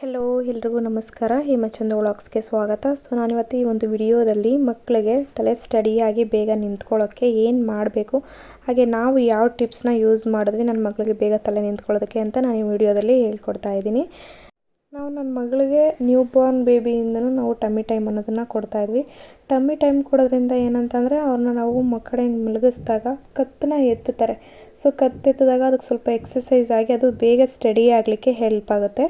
Hello ಎಲ್ರಿಗೂ ನಮಸ್ಕಾರ. ಹೇಮಚಂದ್ರ ವ್ಲಾಗ್ಸ್ಗೆ ಸ್ವಾಗತ. ಸೊ ನಾನಿವತ್ತು ಈ ಒಂದು ವಿಡಿಯೋದಲ್ಲಿ ಮಕ್ಕಳಿಗೆ ತಲೆ ಸ್ಟಡಿಯಾಗಿ ಬೇಗ ನಿಂತ್ಕೊಳ್ಳೋಕ್ಕೆ ಏನು ಮಾಡಬೇಕು, ಹಾಗೆ ನಾವು ಯಾವ ಟಿಪ್ಸ್ನ ಯೂಸ್ ಮಾಡಿದ್ವಿ ನನ್ನ ಮಗಳಿಗೆ ಬೇಗ ತಲೆ ನಿಂತ್ಕೊಳ್ಳೋದಕ್ಕೆ ಅಂತ ನಾನು ಈ ವಿಡಿಯೋದಲ್ಲಿ ಹೇಳ್ಕೊಡ್ತಾ ಇದ್ದೀನಿ. ನಾವು ನನ್ನ ಮಗಳಿಗೆ ನ್ಯೂ ಬಾರ್ನ್ ಬೇಬಿಯಿಂದನೂ ನಾವು ಟಮ್ಮಿ ಟೈಮ್ ಅನ್ನೋದನ್ನು ಕೊಡ್ತಾಯಿದ್ವಿ ಟಮ್ಮಿ ಟೈಮ್ ಕೊಡೋದ್ರಿಂದ ಏನಂತಂದರೆ ಅವ್ರನ್ನ ನಾವು ಮಕ್ಕಳ ಮಲಗಿಸಿದಾಗ ಕತ್ತನ್ನ ಎತ್ತುತ್ತಾರೆ. ಸೊ ಕತ್ತೆತ್ತಿದಾಗ ಅದಕ್ಕೆ ಸ್ವಲ್ಪ ಎಕ್ಸಸೈಸ್ ಆಗಿ ಅದು ಬೇಗ ಸ್ಟಡಿ ಆಗಲಿಕ್ಕೆ ಹೆಲ್ಪ್ ಆಗುತ್ತೆ.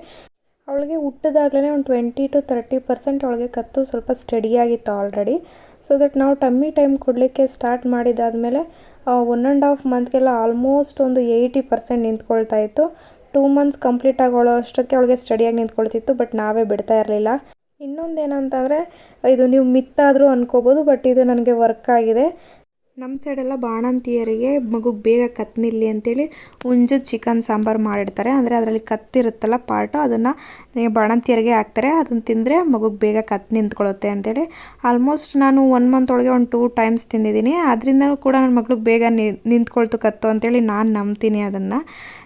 ಅವಳಿಗೆ ಹುಟ್ಟಿದಾಗಲೇ ಒಂದು ಟ್ವೆಂಟಿ ಟು ತರ್ಟಿ ಪರ್ಸೆಂಟ್ ಅವಳಿಗೆ ಕತ್ತು ಸ್ವಲ್ಪ ಸ್ಟಡಿಯಾಗಿತ್ತು ಆಲ್ರೆಡಿ ಸೊ ದಟ್ ನಾವು ಟಮ್ಮಿ ಟೈಮ್ ಕೊಡಲಿಕ್ಕೆ ಸ್ಟಾರ್ಟ್ ಮಾಡಿದಾದಮೇಲೆ ಒನ್ ಆ್ಯಂಡ್ ಹಾಫ್ ಮಂತ್ಗೆಲ್ಲ ಆಲ್ಮೋಸ್ಟ್ ಒಂದು ಏಯ್ಟಿ ಪರ್ಸೆಂಟ್ ನಿಂತ್ಕೊಳ್ತಾ ಇತ್ತು. ಟೂ ಮಂತ್ಸ್ ಕಂಪ್ಲೀಟ್ ಆಗೋಳೋ ಅಷ್ಟೊತ್ತಿಗೆ ಅವಳಿಗೆ ಸ್ಟಡಿಯಾಗಿ ನಿಂತ್ಕೊಳ್ತಿತ್ತು ಬಟ್ ನಾವೇ ಬಿಡ್ತಾ ಇರಲಿಲ್ಲ. ಇನ್ನೊಂದು ಏನಂತಂದರೆ ಇದು ನೀವು ಮಿತ್ತಾದರೂ ಅನ್ಕೋಬೋದು ಬಟ್ ಇದು ನನಗೆ ವರ್ಕ್ ಆಗಿದೆ. ನಮ್ಮ ಸೈಡೆಲ್ಲ ಬಾಣಂತಿಯರಿಗೆ ಮಗುಗೆ ಬೇಗ ಕತ್ತಿನಿಲ್ಲಿ ಅಂತೇಳಿ ಹುಂಜದ ಚಿಕನ್ ಸಾಂಬಾರು ಮಾಡಿರ್ತಾರೆ ಅಂದರೆ ಅದರಲ್ಲಿ ಕತ್ತಿರುತ್ತಲ್ಲ ಪಾರ್ಟು, ಅದನ್ನು ಬಾಣಂತಿಯರಿಗೆ ಹಾಕ್ತಾರೆ. ಅದನ್ನು ತಿಂದರೆ ಮಗುಗೆ ಬೇಗ ಕತ್ತು ನಿಂತ್ಕೊಳ್ಳುತ್ತೆ ಅಂತೇಳಿ. ಆಲ್ಮೋಸ್ಟ್ ನಾನು ಒನ್ ಮಂತ್ ಒಳಗೆ ಒಂದು ಟೂ ಟೈಮ್ಸ್ ತಿಂದಿದ್ದೀನಿ. ಅದರಿಂದನೂ ಕೂಡ ನನ್ನ ಮಗಳು ಬೇಗ ನಿಂತ್ಕೊಳ್ತು ಕತ್ತು ಅಂತೇಳಿ ನಾನು ನಂಬ್ತೀನಿ ಅದನ್ನು.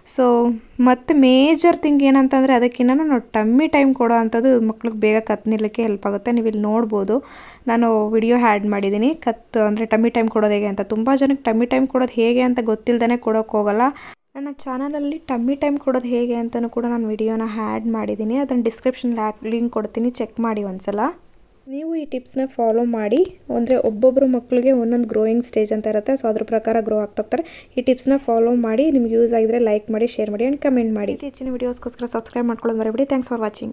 ಸೊ ಮತ್ತು ಮೇಜರ್ ಥಿಂಗ್ ಏನಂತಂದರೆ ಅದಕ್ಕಿಂತ ನಾವು ಟಮ್ಮಿ ಟೈಮ್ ಕೊಡೋ ಅಂಥದ್ದು ಮಕ್ಳಿಗೆ ಬೇಗ ಕತ್ತು ಹೆಲ್ಪ್ ಆಗುತ್ತೆ. ನೀವು ಇಲ್ಲಿ ನೋಡ್ಬೋದು. ನಾನು ವಿಡಿಯೋ ಹ್ಯಾಡ್ ಮಾಡಿದ್ದೀನಿ. ಕತ್ತು ಅಂದರೆ ಟಮ್ಮಿ ಟೈಮ್ ಕೊಡೋದು ಹೇಗೆ ಅಂತ. ತುಂಬ ಜನಕ್ಕೆ ಟಮ್ಮಿ ಟೈಮ್ ಕೊಡೋದು ಹೇಗೆ ಅಂತ ಗೊತ್ತಿಲ್ಲದೇ ಕೊಡೋಕ್ಕೋಗಲ್ಲ ನನ್ನ ಚಾನಲಲ್ಲಿ ಟಮ್ಮಿ ಟೈಮ್ ಕೊಡೋದು ಹೇಗೆ ಅಂತಲೂ ಕೂಡ ನಾನು ವಿಡಿಯೋನ ಹ್ಯಾಡ್ ಮಾಡಿದ್ದೀನಿ. ಅದನ್ನು ಡಿಸ್ಕ್ರಿಪ್ಷನ್ ಲಿಂಕ್ ಕೊಡ್ತೀನಿ. ಚೆಕ್ ಮಾಡಿ ಒಂದ್ಸಲ. ನೀವು ಈ ಟಿಪ್ಸ್ನ ಫಾಲೋ ಮಾಡಿ, ಅಂದರೆ ಒಬ್ಬೊಬ್ಬರು ಮಕ್ಕಳಿಗೆ ಒಂದೊಂದು ಗ್ರೋಯಿಂಗ್ ಸ್ಟೇಜ್ ಅಂತ ಇರುತ್ತೆ ಸೊ ಅದ್ರ ಪ್ರಕಾರ ಗ್ರೋ ಆಗ್ತಾ ಹೋಗ್ತಾರೆ. ಈ ಟಿಪ್ಸ್ನ ಫಾಲೋ ಮಾಡಿ, ನಿಮ್ಗೆ ಯೂಸ್ ಆಗಿದ್ರೆ ಲೈಕ್ ಮಾಡಿ ಶೇರ್ ಮಾಡಿ ಆ್ಯಂಡ್ ಕಮೆಂಟ್ ಮಾಡಿ. ಹೆಚ್ಚಿನ ವೀಡಿಯೋಸ್ಗೋಸ್ಕರ ಸಬ್ಸ್ಕ್ರೈಬ್ ಮಾಡ್ಕೊಳ್ಳೋದು ಮರಿಬಿಡಿ. Thanks for watching